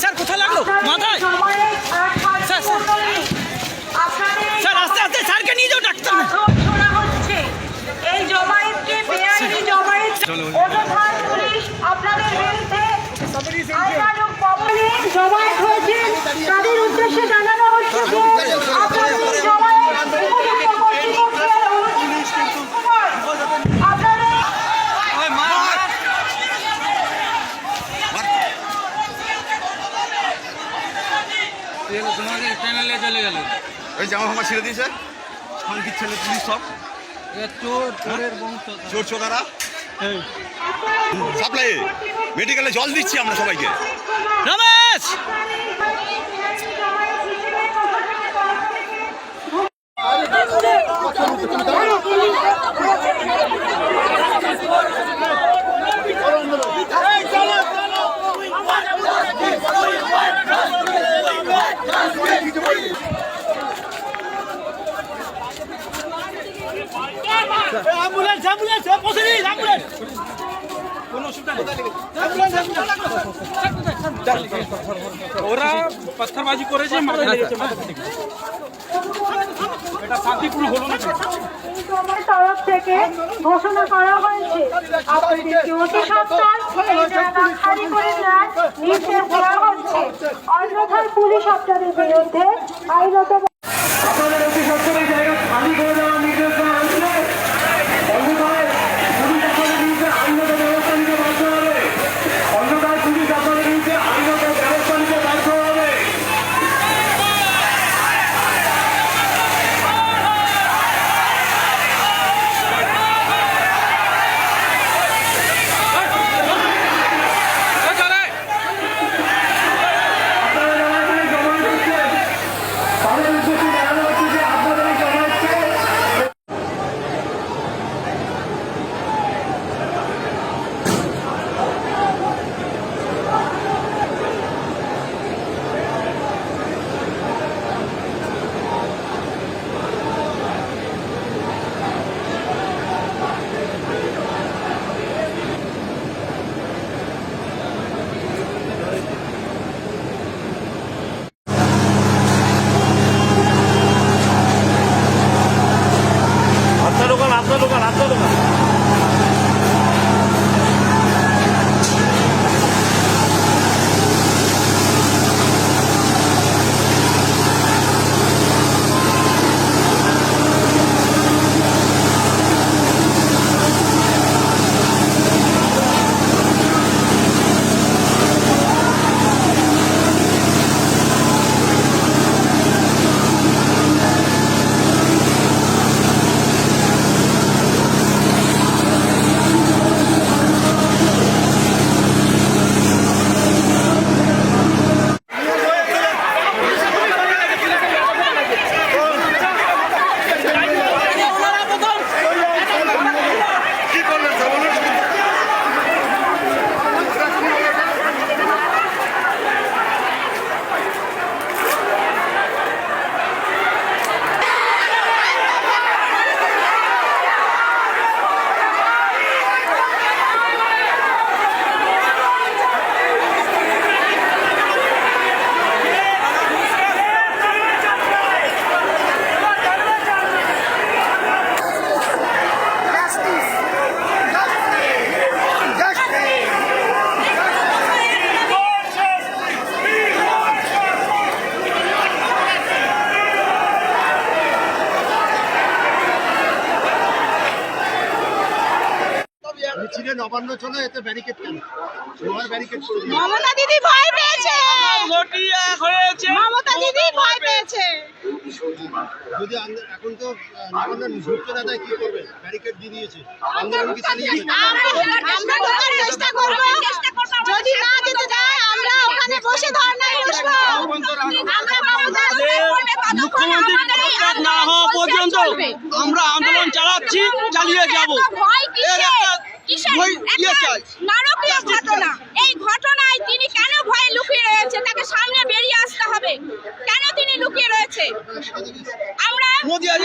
Sir কোথায় লাগল? মাথায়? স্যার, আস্তে আস্তে স্যারকে নিয়ে যাও ডাক্তার। এই জমায়েতকে বেআইনি জমায়েত পুলিশ আপনাদের হয়েছে তাদের উদ্দেশ্যে জানানো হচ্ছে আপনাদের এই জমায়েত উপযুক্ত কর্তৃপক্ষের অনুমতি নয়। আপনারা চ্যানেলে চলে গেল। ওই জামা ফামা ছেড়ে দিয়েছে। ছেলে পুলিশ সব। চোর চোরের বংশ। চোর চোদারা সাপ্লাই মেডিকেলে জল দিচ্ছি আমরা সবাইকে। অ্যাম্বুলেন্স অ্যাম্বুলেন্স পৌঁছে দিন অ্যাম্বুলেন্স। অসুবিধা নেই। অ্যাম্বুলেন্স ওরা পাথরবাজি করেছে। এটা শান্তিপূর্ণ হলো না। তোমার তরফ থেকে ঘোষণা করা হয়েছে আপনাদেরকে অতি সত্তর এই জায়গা খালি করে দেওয়ার নির্দেশ দেওয়া হচ্ছে। অন্যথায় পুলিশ আপনাদের বিরুদ্ধে আইনত নবান্ন চলে এতে ব্যারিকেড কেন লোহার ব্যারিকেড মমতা দিদি ভয় পেয়েছে। মমতা দিদি ভয় পেয়েছে। যদি এখন তো আহ, নবান্ন ঢুকতে না দেয় কি করবে? ব্যারিকেড দিয়ে দিয়েছে। আন্দোলন কি চালিয়ে যাবে আমরা ঢোকার চেষ্টা করব। যদি না দেয় আমরা ওখানে বসে ধর্নায় বসবো। আমরা মুখ্যমন্ত্রী পদত্যাগ না হওয়া পর্যন্ত আমরা আন্দোলন চালাচ্ছি চালিয়ে যাব। এর একটা নারকীয় ঘটনা। এই ঘটনায় তিনি কেন ভয়ে লুকিয়ে রয়েছে? তাকে সামনে বেরিয়ে আসতে হবে। কেন তিনি লুকিয়ে রয়েছে? আমরা নদিয়া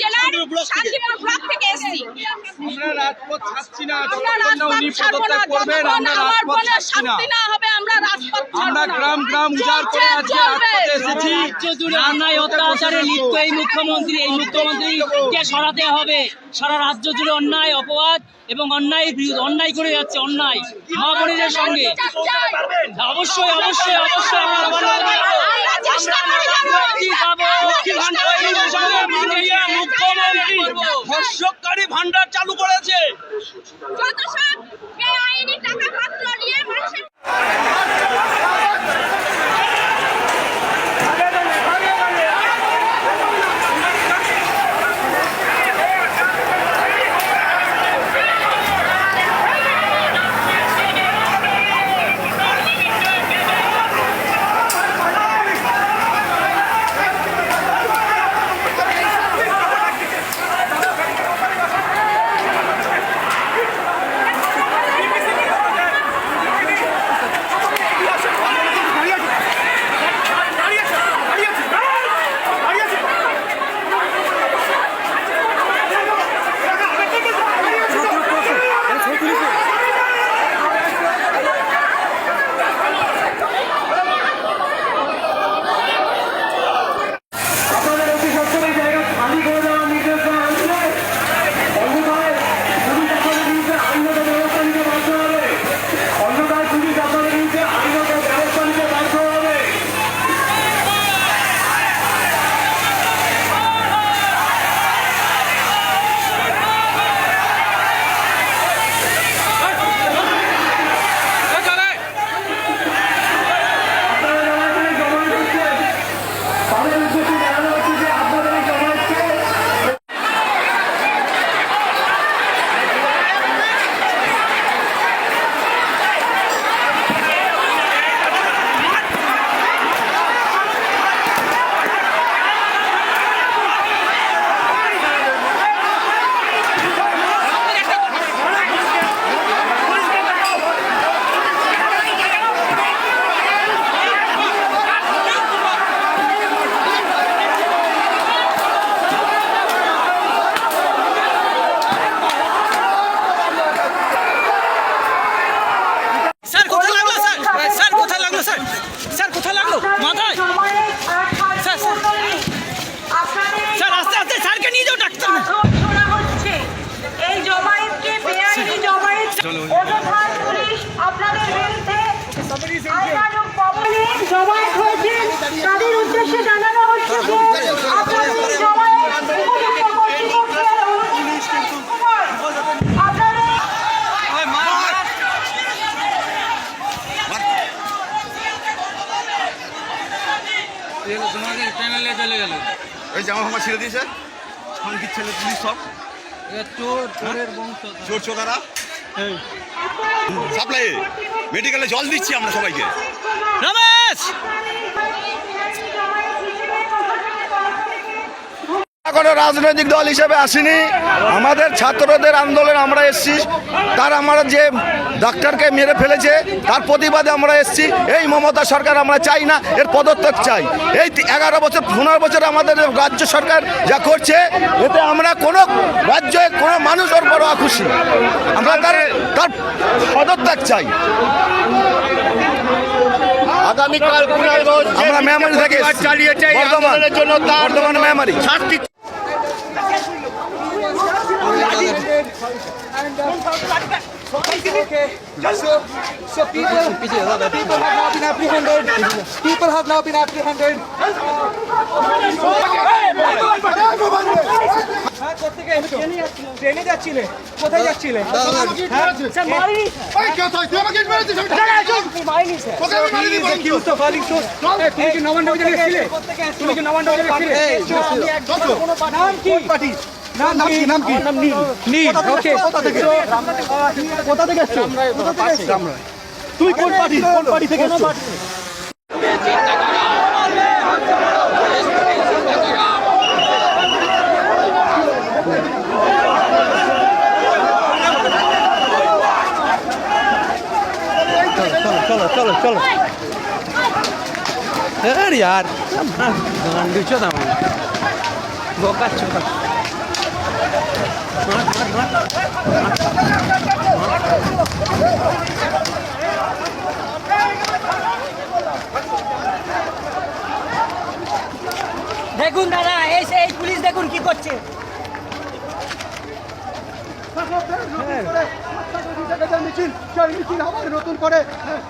জেলার শান্তিপুর ব্লক থেকে। এসেছি। আমরা রাজপথ ছাড়ছি না আমরা রাজপথ ছাড়বো না যতক্ষণ আমার শান্তি না হবে আমরা রাজপথ আমরা গ্রাম গ্রাম উজাড় করে আজকে রাজপথে এসেছি। অন্যায় অত্যাচারে লিপ্ত এই মুখ্যমন্ত্রী এই মুখ্যমন্ত্রীকে সরাতে হবে। সারা রাজ্য জুড়ে অন্যায় অপবাদ এবং অন্যায় বিরুদ্ধে অন্যায় করে যাচ্ছে অন্যায়। মা সঙ্গে। অবশ্যই অবশ্যই অবশ্যই মুখ্যমন্ত্রী ধর্ষককারী ভান্ডার চালু করেছে। জমায়েত পুলিশ আপনাদের বিরুদ্ধে তাদের উদ্দেশ্যে জানানো হচ্ছে যে আপনাদের এই চ্যানেলে চলে গেল ওই জামা ফামা ছিঁড়ে দিয়েছে। খানকির ছেলে পুলিশ সব। চোর চোরের বংশ। চোর চোদারা সাপ্লাই মেডিকেলে জল দিচ্ছি আমরা সবাইকে। রমেশ! কোনো রাজনৈতিক দল হিসেবে আসিনি। আমাদের ছাত্রদের আন্দোলন আমরা এসছি। তার আমরা যে ডাক্তারকে মেরে ফেলেছে তার প্রতিবাদে আমরা এসছি। এই মমতা সরকার আমরা চাই না এর পদত্যাগ চাই। এই এগারো বছর পনেরো বছর আমাদের রাজ্য সরকার যা করছে এতে আমরা কোনো রাজ্যে কোনো মানুষ ওর বড় খুশি আমরা তার তার পদত্যাগ চাই। আগামীকাল আমরা মেমারি থেকে। চালিয়েছে এই বর্ধমান শাস্তি So people, people have now been apprehended. People have now been apprehended. হ্যাঁ? ট্রেনে যাচ্ছিলে কোথায় যাচ্ছিলে স্যার। মারিনি তুমি কি নবান্ন অভিযানে এসেছিলে তুমি কি নবান্ন অভিযানে এসেছিলে নাম কি? নাম কি নাম কি নাম নীল নীল ওকে কোথা থেকে কোথা থেকে এসছো কোথা থেকে এসছো তুই কোন পার্টি কোন পার্টি থেকে এসছো চলো চলো চলো अरे यार गांडूचो था मैं बोका चुका দেখুন দাদা এই এই পুলিশ দেখুন কি করছে আবার নতুন করে হ্যাঁ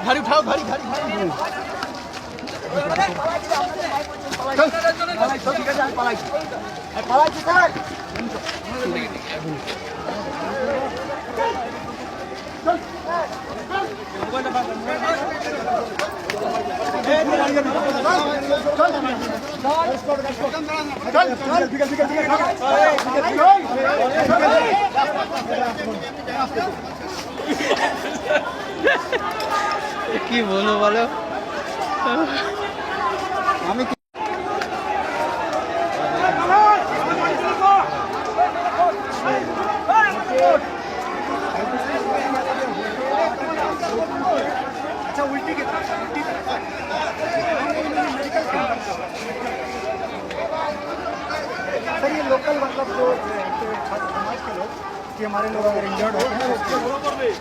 घड़ी उठाओ घड़ी घड़ी घड़ी কি বলব বলো? सर हमारे लोग अगर इंजर्ड हो तो उसके নির্দেশ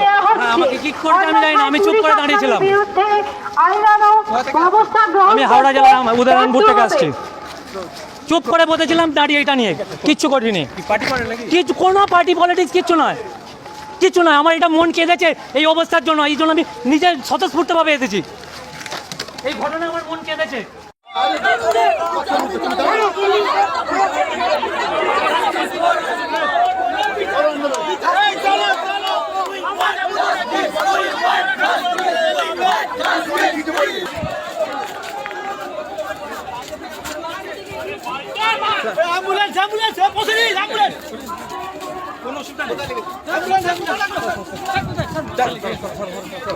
দেওয়া হচ্ছে। হ্যাঁ, আমাকে কিক করতে আমি জানি না, আমি চুপ করে দাঁড়িয়েছিলাম। বিরুদ্ধে আইনানো ব্যবস্থা গ্রহণ আমি হাওড়া জেলার করতে উদয়নপুর থেকে বাধ্য আসছি হবে। চুপ করে বসেছিলাম দাঁড়িয়ে এটা নিয়ে কিচ্ছু করিনি কিছু কোনো পার্টি পলিটিক্স কিচ্ছু নয় কিচ্ছু নয় আমার এটা মন কেঁদেছে এই অবস্থার জন্য এই জন্য আমি নিজে স্বতঃস্ফূর্তভাবে এসেছি এই ঘটনা আমার মন কেঁদেছে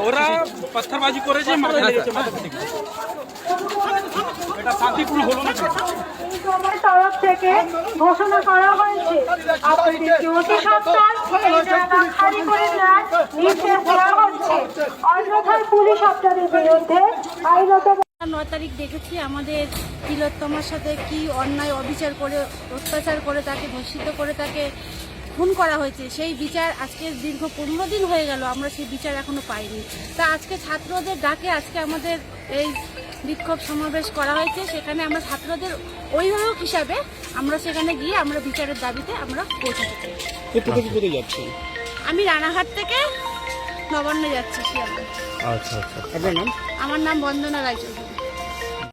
ওরা পাথরবাজি করেছে মাথা লেগেছে মাথা থেকে এটা শান্তিপূর্ণ হলো না নিগমের তরফ থেকে ঘোষণা করা হয়েছে। আপনাদেরকে অতি সত্তর? এই জায়গা খালি করে দেওয়ার নির্দেশ দেওয়া হচ্ছে। অন্যথায় পুলিশ আপনাদের বিরুদ্ধে আইনত নয় তারিখ দেখেছি আমাদের তিলোত্তমার সাথে কি অন্যায় অবিচার করে অত্যাচার করে তাকে ধর্ষিত করে তাকে খুন করা হয়েছে সেই বিচার আজকে দীর্ঘ পনেরো দিন হয়ে গেল আমরা সেই বিচার এখনও পাইনি। তা আজকে ছাত্রদের ডাকে আজকে আমাদের এই বিক্ষোভ সমাবেশ করা হয়েছে সেখানে আমরা ছাত্রদের অভিভাবক হিসাবে আমরা সেখানে গিয়ে আমরা বিচারের দাবিতে আমরা পৌঁছাতে চাই। আমি রানাঘাট থেকে নবান্নে যাচ্ছি আপনার নাম? আমার নাম বন্দনা রায়চৌধুরী।